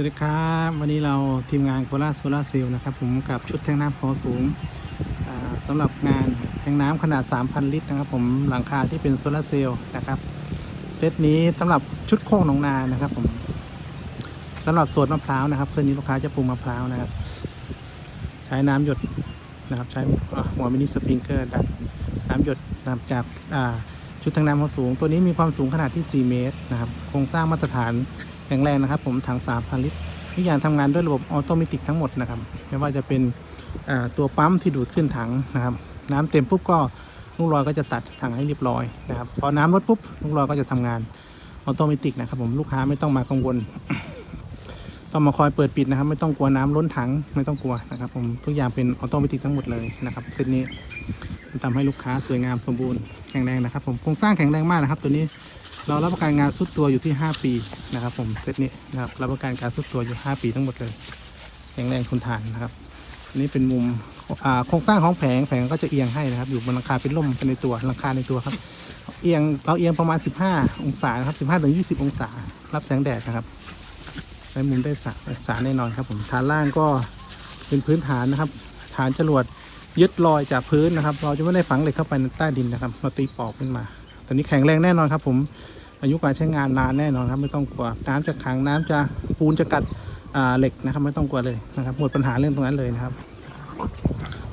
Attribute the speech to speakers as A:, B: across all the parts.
A: สวัสดีครับวันนี้เราทีมงานโคราชโซลาร์เซลล์นะครับผมกับชุดแทงน้ำพอสูงอ่าสำหรับงานแทงน้ำขนาด 3,000 ลิตรนะครับผมหลังคาที่เป็นโซลาร์เซลล์นะครับเซตนี้สำหรับชุดโค้งหนองนานะครับผมสำหรับสวนมะพร้าวนะครับเพื่อนนี้ลูกค้าจะปลูกมะพร้าวนะครับ ใช้น้ำหยดนะครับใช้หัวมินิสปริงเกอร์ดันน้ำหยดนะครับจากชุดแทงน้ำพอสูง ตัวนี้มีความสูงขนาดที่ 4 เมตรนะครับโครงสร้างมาตรฐาน แข็งแรงนะครับ ผมถัง3,000ลิตรทุกอย่างทำงานด้วยระบบออโตเมติกทั้งหมดนะครับ ไม่ว่าจะเป็นตัวปั๊มที่ดูดขึ้นถังนะครับ น้ำเต็มปุ๊บก็ลูกลอยก็จะตัดถังให้เรียบร้อยนะครับพอน้ำลดปุ๊บลูกลอยก็จะทำงานออโตเมติกนะครับ ผมลูกค้าไม่ต้องมากังวลต้องมาคอยเปิดปิดนะครับ ไม่ต้องกลัวน้ำล้นถังไม่ต้องกลัวนะครับ ผมทุกอย่างเป็นออโตเมติกทั้งหมดเลยนะครับเซตนี้ทำให้ลูกค้าสวยงามสมบูรณ์แข็งแรงนะครับ ผมโครงสร้างแข็งแรงมากนะครับ ตัวนี้ เรารับประกันงานสุดตัวอยู่ที่ 5 ปีนะครับ ผมเซตนี้นะครับรับประกันการสุดตัวอยู่ 5 ปีทั้งหมดเลยแข็งแรงทนทานนะครับอันนี้เป็นมุมโครงสร้างของแผงแผงก็จะเอียงให้นะครับ อยู่บนหลังคาเป็นร่มเป็นในตัวหลังคาในตัวครับ เอียงเราเอียงประมาณ 15 องศาครับ 15ถึง20 องศา รับแสงแดดนะครับได้มุมได้สาองศาแน่นอนครับ ผมฐานล่างก็เป็นพื้นฐานนะครับ ฐานจรวดยึดลอยจากพื้นนะครับ เราจะไม่ได้ฝังเหล็กเข้าไปในใต้ดินนะครับเราตีปอกขึ้นมาตอนนี้แข็งแรงแน่นอนครับ ผม อายุการใช้งานนานแน่นอนครับไม่ต้องกลัวน้ำจะขังน้ำจะปูนจะกัดเหล็กนะครับ ไม่ต้องกลัวเลยนะครับหมดปัญหาเรื่องตรงนั้นเลยนะครับ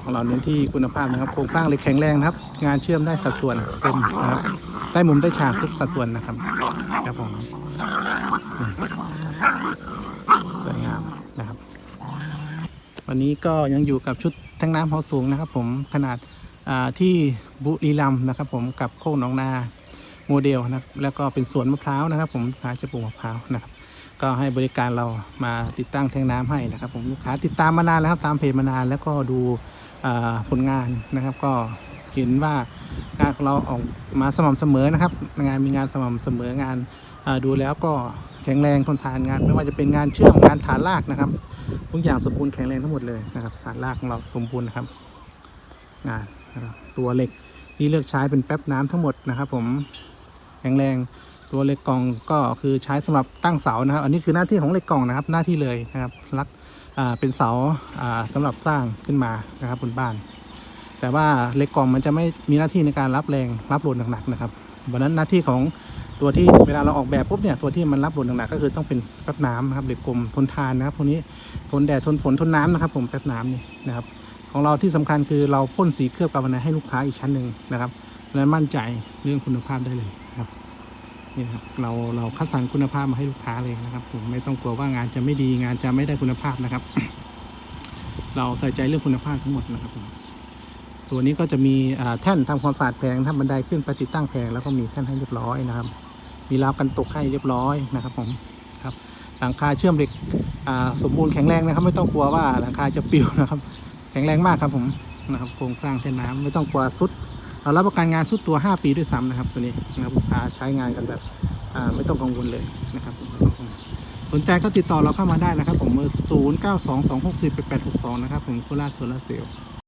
A: ของเราเน้นที่คุณภาพนะครับโครงสร้างเหล็กแข็งแรงนะครับ งานเชื่อมได้สัดส่วนเต็มนะครับได้มุมได้ฉากทุกสัดส่วนนะครับครับผมสวยงามนะครับ วันนี้ก็ยังอยู่กับชุดแท้งน้ำพอสูงนะครับ ผมขนาดที่บุรีรัมนะครับ ผมกับโคกหนองนา โมเดลนะครับแล้วก็เป็นสวนมะพร้าวนะครับ ผมขายจะปลูกมะพร้าวนะครับ ก็ให้บริการเรามาติดตั้งแทงน้ำให้นะครับ ผมลูกค้าติดตามมานานแล้วครับตามเพจมานานแล้วก็ดูผลงานนะครับ ก็เห็นว่างานของเราออกมาสม่ำเสมอนะครับ งานมีงานสม่ำเสมองานดูแล้วก็แข็งแรงทนทานงาน ไม่ว่าจะเป็นงานเชื่อมงานฐานรากนะครับทุกอย่างสมบูรณ์แข็งแรงทั้งหมดเลยนะครับฐานรากของเราสมบูรณ์นะครับงานนะครับตัวเหล็กที่เลือกใช้เป็นแป๊บน้ำทั้งหมดนะครับผม ข็งแรง ตัวเหล็กกล่องก็คือใช้สำหรับตั้งเสานะครับ อันนี้คือหน้าที่ของเหล็กกล่องนะครับ หน้าที่เลยนะครับรักเป็นเสาอ่าสำหรับสร้างขึ้นมานะครับบนบ้าน แต่ว่าเหล็กกล่องมันจะไม่มีหน้าที่ในการรับแรงรับโหลดหนักๆนะครับวันนั้นหน้าที่ของตัวที่เวลาเราออกแบบปุ๊บเนี่ยตัวที่มันรับโหลดหนักๆก็คือต้องเป็นแป๊บน้ำนะครับเหล็กกลมทนทานนะครับพวกนี้ทนแดดทนฝนทนน้ำนะครับ ผมแป๊บน้ำนี่นะครับของเราที่สำคัญคือเราพ่นสีเคลือบกาวนาให้ลูกค้าอีกชั้นหนึ่งนะครับเพราะฉะนั้นมั่นใจเรื่องคุณภาพได้เลย นะครับนี่นะครับเราเราคัดสรรคุณภาพมาให้ลูกค้าเลยนะครับ ผมไม่ต้องกลัวว่างานจะไม่ดีงานจะไม่ได้คุณภาพนะครับ เราใส่ใจเรื่องคุณภาพทั้งหมดนะครับผมตัวนี้ก็จะมีแท่นทำความสะอาดแผงทำบันไดขึ้นไปติดตั้งแผงแล้วก็มีแท่นให้เรียบร้อยนะครับ มีราวกันตกให้เรียบร้อยนะครับผมครับ หลังคาเชื่อมเหล็กสมบูรณ์แข็งแรงนะครับ ไม่ต้องกลัวว่าหลังคาจะปิวนะครับ แข็งแรงมากครับผมนะครับโครงสร้างแท่นน้ำไม่ต้องกลัวสุด เรารับประกันงานสุดตัว 5 ปีด้วยซ้ำนะครับตัวนี้นะครับลูกค้าใช้งานกันแบบไม่ต้องกังวลเลยนะครับสนใจก็ติดต่อเราเข้ามาได้นะครับ ผมเบอร์0 9 2 2 6 4 8 8 6 2 นะครับผมโคราชโซลาเซลล์